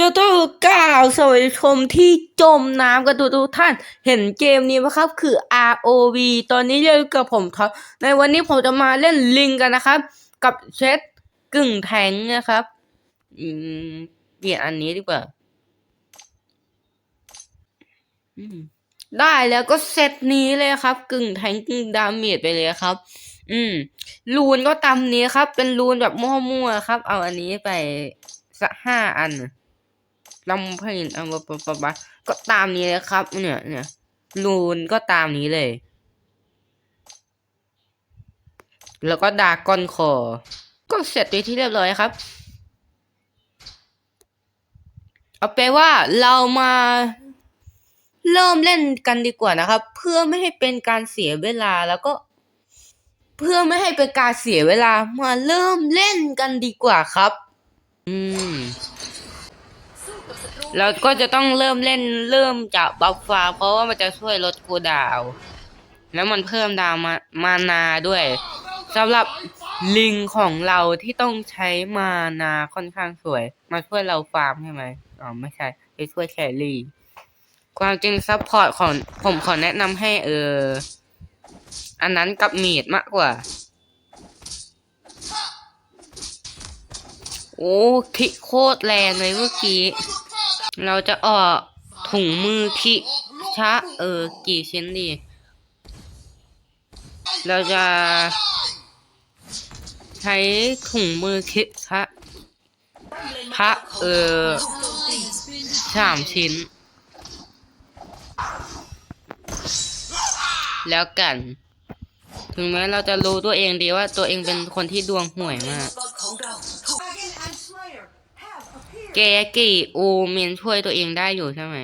จะต้องกล่าวสวัสดีชมที่จมน้ำกันทุกทุกท่านเห็นเกมนี้ไหมครับ คือ ROV ตอนนี้เล่นกับผมครับ ในวันนี้ผมจะมาเล่นลิงกันนะครับ กับเชดกึ่งแทงนะครับอืมเปลี่ยนอันนี้ดีกว่าได้แล้วก็เซตนี้เลยครับ กึ่งแทงกึ่งดาเมจไปเลยครับ อืมรูนก็ตามนี้ครับ เป็นรูนแบบมั่วๆครับ เอาอันนี้ไปสักห้าอัน ลำเพลินอาปะปะปะปะก็ตามนี้เลยครับ เนี่ยเนี่ยรูนก็ตามนี้เลย แล้วก็ดากอนคอ ก็เสร็จไปที่เรียบร้อยครับ เอาไปนว่าเรามาเริ่มเล่นกันดีกว่านะครับ เพื่อไม่ให้เป็นการเสียเวลาแล้วก็ เพื่อไม่ให้เป็นการเสียเวลามาเริ่มเล่นกันดีกว่าครับ อืม แล้วก็จะต้องเริ่มเล่นเริ่มจากบัฟฟ้า เพราะว่ามันจะช่วยลดคูดาว แล้วมันเพิ่มดาวมามานาด้วยสำหรับลิงของเราที่ต้องใช้มานาค่อนข้างสวย มาช่วยเราฟาร์มใช่ไหมอ๋อไม่ใช่ไปช่วยแครี่ความจริงซัพพอร์ตของผมขอแนะนำให้เออ อันนั้นกับมีดมากกว่า โอ้คิโคตรแรงเลยเมื่อกี้ เราจะออกถุงมือคิชะเออ กี่ชิ้นดี เราจะใช้ถุงมือคิชะพระเออสามชิ้น แล้วกัน ถึงแม้เราจะรู้ตัวเองดีว่าตัวเองเป็นคนที่ดวงห่วยมาก แกกี่อูเมนช่วยตัวเองได้อยู่ใช่ไหม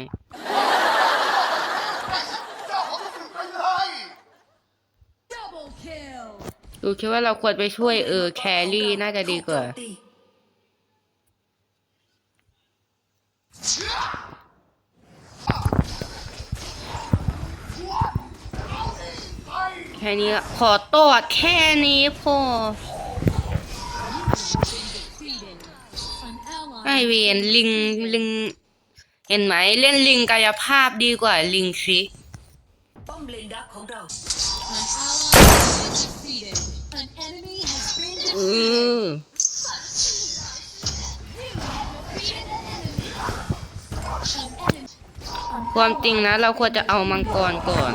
ดูคิดว่าเราควรไปช่วยเออแครี่น่าจะดีกว่าแค่นี้ขอตอดแค่นี้พอ ไอ ally เวนลิงลิง เห็นไหมเล่นลิงกายภาพดีกว่าลิงชิป้อมเลนดักของเรา An ally has been defeated. An enemy has been เอ defeated. อความจริงนะ เราควรจะเอามังกรก่อน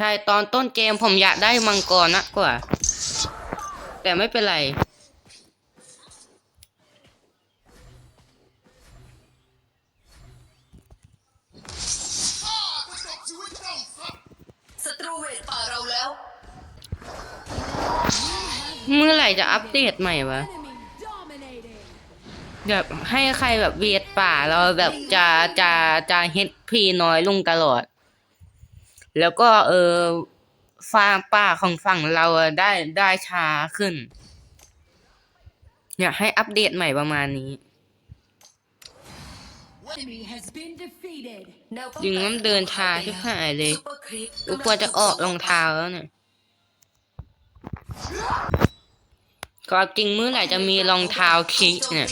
ใช่ตอนต้นเกมผมอยากได้มังกรนะกว่า แต่ไม่เป็นไรศัตรูเวทป่าเราแล้วเมื่อไหร่จะอัปเดตใหม่วะ Enemy dominating. แบบให้ใครแบบเวียดป่าเราแบบจะจะจะเฮดพีน้อยลงตลอด แล้วก็เออฟาร์มป่าของฝั่งเราอะได้ได้ช้าขึ้น อยากให้อัปเดตใหม่ประมาณนี้ Enemy has been defeated. แนวป้องยิงกัน้ำเดินช้าชิบหายเลยซุปเปอร์ครีปกูควรจะออกรองเท้าแล้วเนี่ยความจริงเมื่อไหร่จะมีรองเท้าคิกเนี่ย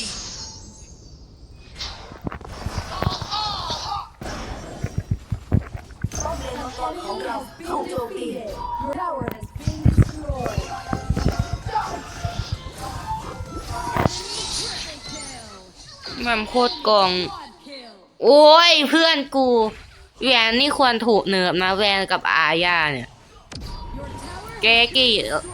ถูกโจมตี Your tower has been destroyed. Triple kill. มันโคตรกอง Quad kill. โอ้ยเพื่อนกูแวนนี่ควรถูกเนิร์ฟนะแวนกับอาญาเนี่ย Your tower แกกี่ destroyed.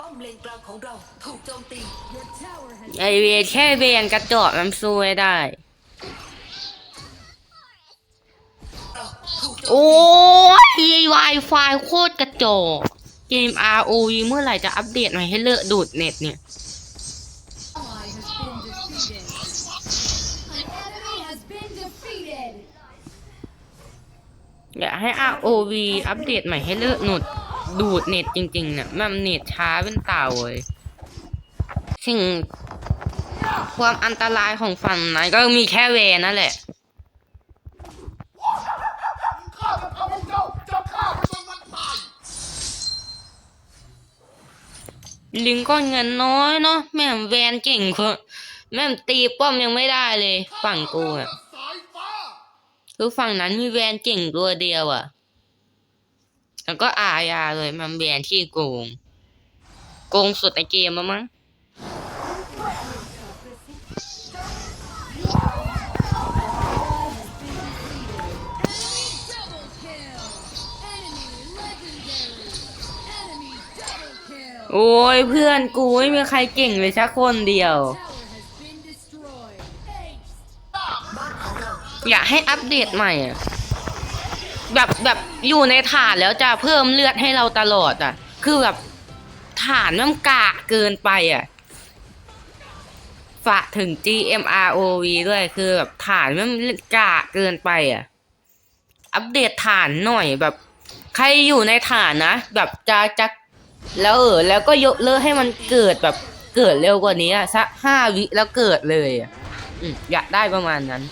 ป้อมเลนกลางของเราถูกโจมตี Your tower has ไอเวนแค่เวนกระจอกมันสู้ไม่ได้ โอ้ย Wi-Fi โคตรกระจอกเกม ROV เมื่อไหร่จะอัปเดตใหม่ให้เลิกดูดเน็ตเนี่ย อยากให้ ROV อัปเดตใหม่ให้เลิกหนุดดูดเน็ตจริงๆเนี่ยมันเน็ตช้าเป็นเต่าเลยสิ่งความอันตรายของฝั่งนั้นก็มีแค่เวนั่นแหละ ลิงก็เงินน้อยเนาะแม่งแวนเก่งกว่าแม่งตีป้อมยังไม่ได้เลย ฝั่งกูอะคือฝั่งนั้นมีแวนเก่งตัวเดียวอะแล้วก็อาญาเลยมันแวนที่โกงโกงสุดในเกมมั้ง โอ้ยเพื่อนกูไม่มีใครเก่งเลยสักคนเดียวองเราอยากให้อัปเดตใหม่อะแบบแบบอยู่ในฐานแล้วจะเพิ่มเลือดให้เราตลอดอะ คือแบบฐานมันกะเกินไปอะฝากถึง GMROV ด้วยคือแบบฐานมันกะเกินไปอะ อัปเดตฐานหน่อยแบบ ใครอยู่ในฐานนะ แบบจะจะ แล้วเออแล้วก็ยกเลิกให้มันเกิดแบบเกิดเร็วกว่านี้อะสักห้าวิแล้วเกิดเลยอืมอยากได้ประมาณนั้น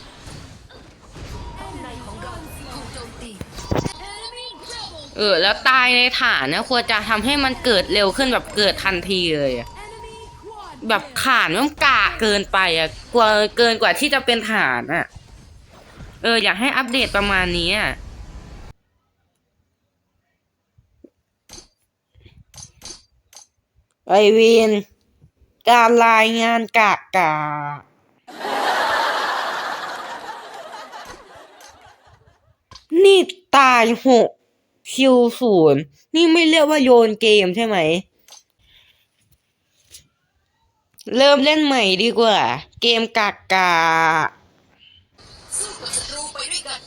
เออแล้วตายในฐานนะควรจะทำให้มันเกิดเร็วขึ้นแบบเกิดทันทีเลยอะแบบฐานมันกาเกินไปอะกว่าเกินกว่าที่จะเป็นฐานอะ เอออยากให้อัปเดตประมาณนี้อะ ไอวิน การรายงานกากกานี่ตายหกคิวศูนย์นี่ไม่เรียกว่าโยนเกมใช่ไหม เริ่มเล่นใหม่ดีกว่า เกมกากกาสู้กับศัตรูไปด้วยกัน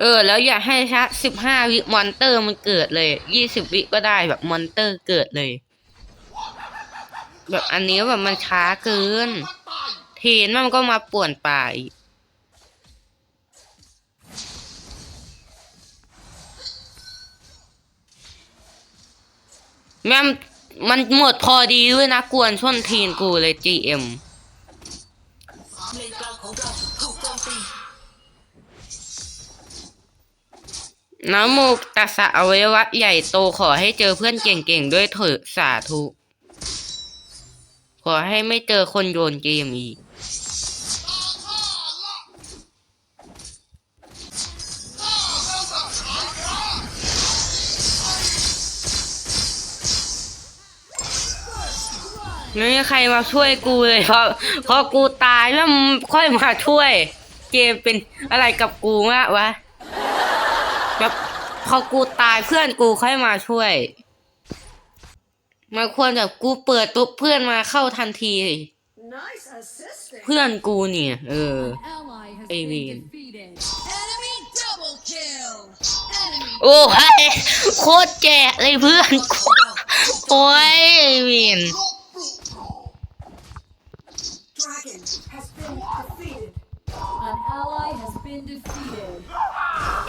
เออ แล้วอย่าให้ช้าสิบห้าวิมอนเตอร์มันเกิดเลยยี่สิบวิก็ได้แบบมอนเตอร์เกิดเลย แบบอันนี้แบบมันช้าเกิน เทนมันก็มาป่วนป่าอีกแม่มันหมดพอดีด้วยนะกวนช่นทีนกูเลย GM เลนกลางของเราถูกตีนะโมตัสสะอวัยวะใหญ่โตขอให้เจอเพื่อนเก่งๆ ด้วยเถอะสาธุ ขอให้ไม่เจอคนโยนเกมอีก ไม่มีใครมาช่วยกูเลยเพราะพอกูตายแล้วมึงค่อยมาช่วย เกมเป็นอะไรกับกูมากวะแบบพอกูตายเพื่อนกูค่อยมาช่วย มาควรแบบกูเปิดตุ๊บเพื่อนมาเข้าทันที เพื่อนกูเนี่ย เออ Ally has Alien. been defeated. Enemy double kill. Enemy โอ้ยโคตรแก่เลยเพื่อนกูโอ้ยไอ้วิน An ally has been defeated.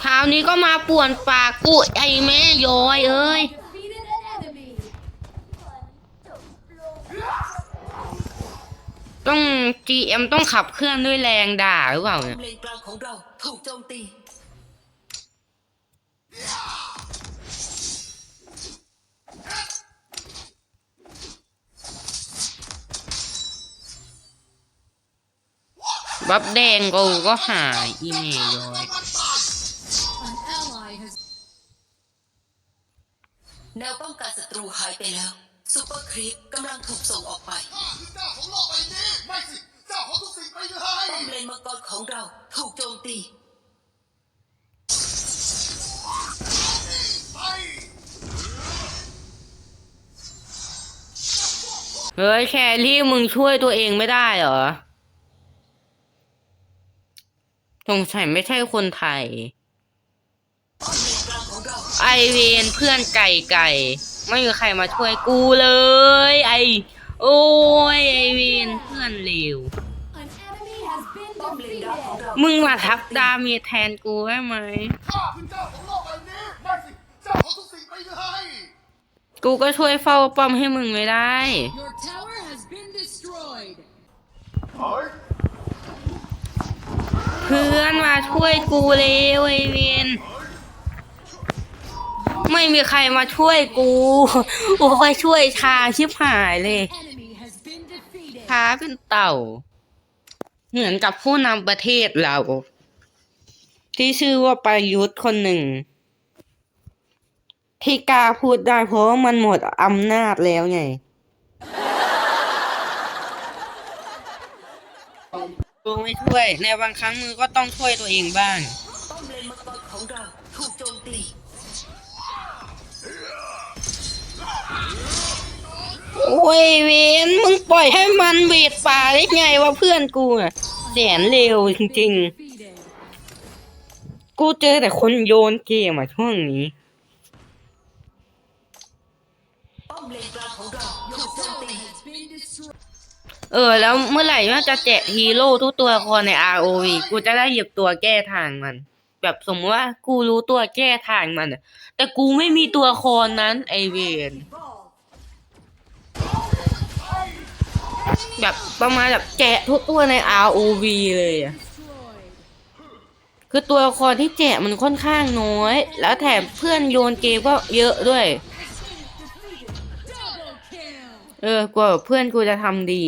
คราวนี้ก็มาป่วนปากกูไอ้แม่ย้อยเอ้ย ต้อง GM ต้องขับเคลื่อนด้วยแรงด่าหรือเปล่าเนี่ยเลนกลางของเราถูกโจมตีบับแดงกูก็หายอีเมลย้อย An ally has แนวป้องกันศัตรูหายไปแล้วซูเปอร์ครีปกำลังถูกส่งออกไป ป้อมเลนมังกรของเรา ถูกโจมตี เฮ้ยแครี่มึงช่วยตัวเองไม่ได้เหรอ สงสัยไม่ใช่คนไทยป้อเลนกลางของเราไอเวนเพื่อนไก่ไก่ ไม่มีใครมาช่วยกูเลย ไอ โอ้ยไอเวนเพื่อนเลว มเลนกลางของเรามึงมาทับดาเมจแทนกูได้ไหมข้าคือเจ้าของโลกใบนี้ไม่สิเจ้าของทุกสิ่งไปเลยกูก็ช่วยเฝ้าป้อมให้มึงไม่ได้ Your tower has been destroyed. เฮ้ยเพื่อนมาช่วยกูเร็วไอเวนไม่มีใครมาช่วยกูโอ้ยช่วยชาชิบหายเลย Enemy has been defeated. ช้าเป็นเต่า เหมือนกับผู้นำประเทศเรา ที่ชื่อว่าประยุทธ์คนหนึ่ง ที่กล้าพูดได้เพราะว่ามันหมดอำนาจแล้วไงกูไม่ช่วย ในบางครั้งมือก็ต้องช่วยตัวเองบ้างป้อมเลนมังกรของเราถูกโจมตีโอ้ยเวนมึงปล่อยให้มันเวทป่าได้ไงวะเพื่อนกูอะ แสนเร็วจริงๆ กูเจอแต่คนโยนเกมอะช่วงนี้ เออ แล้วเมื่อไหร่ว่าจะแจกฮีโร่ทุกตัวครใน ROV กูจะได้หยิบตัวแก้ทางมัน แบบสมมติว่ากูรู้ตัวแก้ทางมัน แต่กูไม่มีตัวครนั้นไอเวน แบบประมาณแบบแกะทุกตัวใน ROV เลยอะคือตัวละครที่แจกมันค่อนข้างน้อย แล้วแถมเพื่อนโยนเกมก็เยอะด้วย เออกว่าเพื่อนกูจะทำดี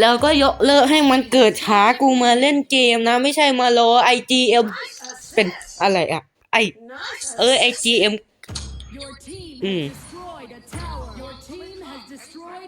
แล้วก็ยกเลิกให้มันเกิดช้ากูมาเล่นเกมนะ ไม่ใช่มารอ IGM เอ็มเป็นอะไรอะไอเออ IGM Your team Mm. has destroyed a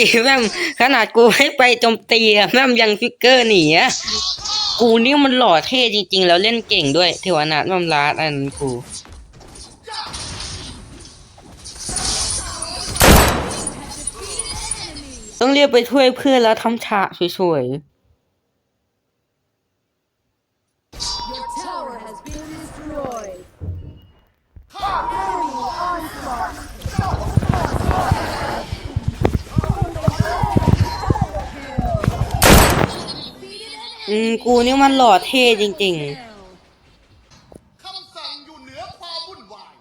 จีแม่ขนาดกูให้ไปโจมตีอะแม่ยังฟิกเกอร์หนีอะกูนี่มันหล่อเท่จริง ๆ แล้วเล่นเก่งด้วย เทวนาถมัมลาดอันนั้นกูต้องเรียกไปช่วยเพื่อนแล้วทำฉากสวย อืมกูนี่มันหล่อเท่จริง ๆ คำสั่งอยู่เหนือความวุ่นวาย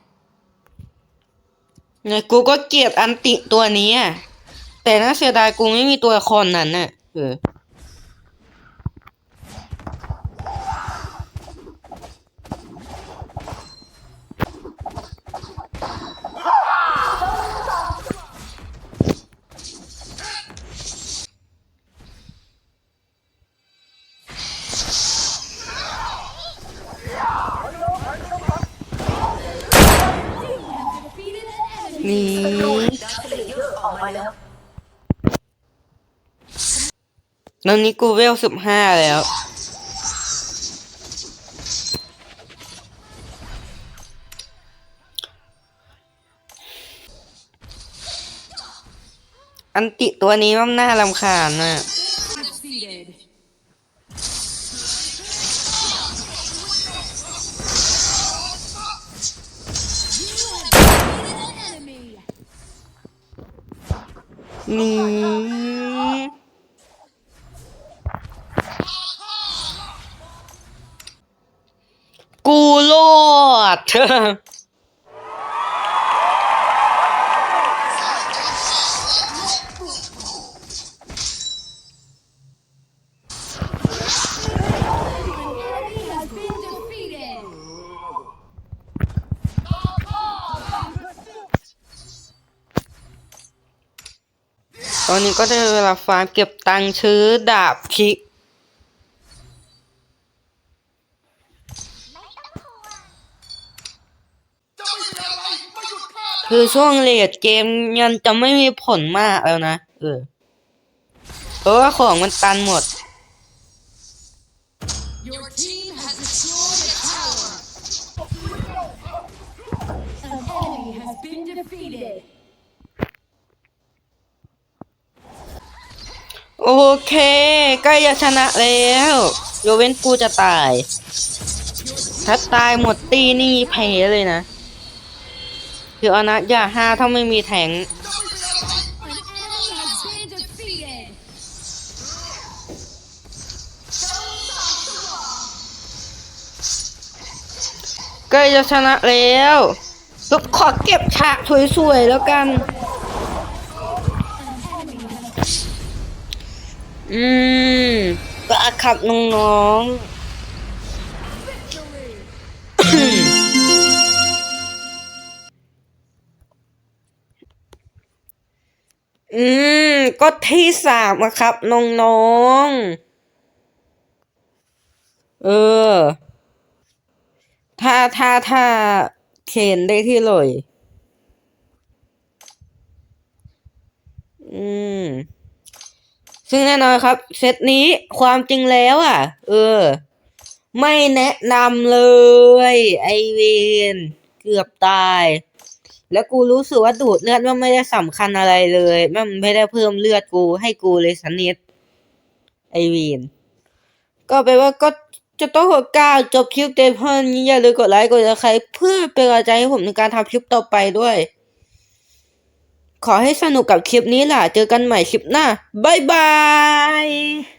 ๆเนี่ยกูก็เกลียดอันติตัวนี้อะแต่น่าเสียดายกูไม่มีตัวละครนั้นน่ะ เออ นี่ตอนนี้กูเวลสิบห้าแล้ว อันติตัวนี้มันน่ารำคาญน่ะ นี่กูโลด ตอนนี้ก็ได้เวลาฟาร์มเก็บตังค์ซื้อดาบคิกคือช่วงเลดเกมยันจะไม่มีผลมากแล้วนะ เออ เพราะว่าของมันตันหมด โอเคใกล้จะชนะแล้วโยเว้นกูจะตาย ถ้าตายหมดตีนี่แพ้เลยนะ คืออนะอย่าห้าถ้าไม่มีแทงใกล้จะชนะแล้วก็ขอเก็บฉากสวยๆแล้วกัน อืมก็ขับน้องๆ อืม ก็ที่สามอะครับน้องๆ เออ ถ้าถ้าถ้าเคนได้ที่เลย อืม ซึ่งแน่นอนครับ เซตนี้ความจริงแล้วอะ เออ ไม่แนะนำเลย ไอเวนเกือบตาย แล้วกูรู้สึกว่าดูดเลือดมันไม่ได้สำคัญอะไรเลย มันไม่ได้เพิ่มเลือดกูให้กูเลยสักนิดไอเวนก็แปลว่าก็จะต้องกดกล้าจบคลิปเต็มเพื่อนี้อย่าลืมกดไลค์กดซับสไครต์เพื่อเป็นกำลังใจให้ผมในการทำคลิปต่อไปด้วย ขอให้สนุกกับคลิปนี้ล่ะ เจอกันใหม่คลิปหน้า บ๊ายบาย